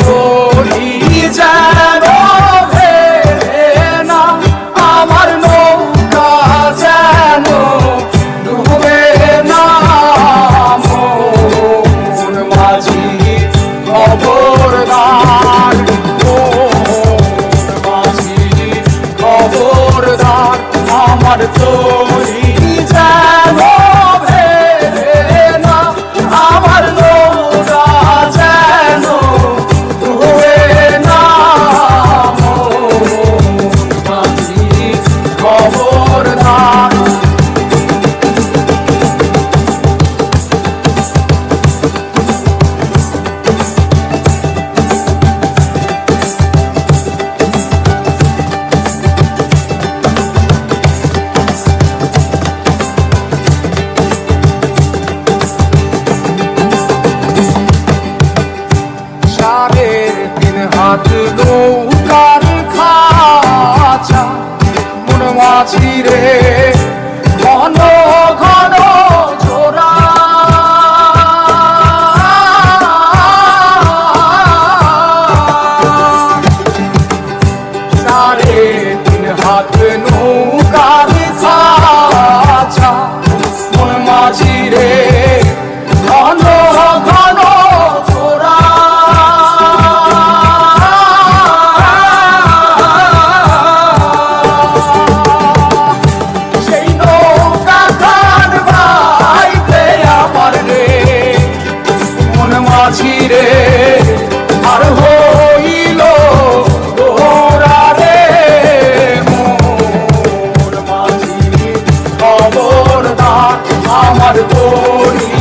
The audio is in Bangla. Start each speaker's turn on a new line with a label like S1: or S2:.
S1: তরি যেন ভেবে না, আমার নৌকা যেন ডুবে না। মন মাঝি খবরদার মাঝি খবরদার আমার তরি তিন নৌকার খাচা মন মাছি রে। আছি রে। আর হইল রে মোর মাঝি খবরদার আমার তোরি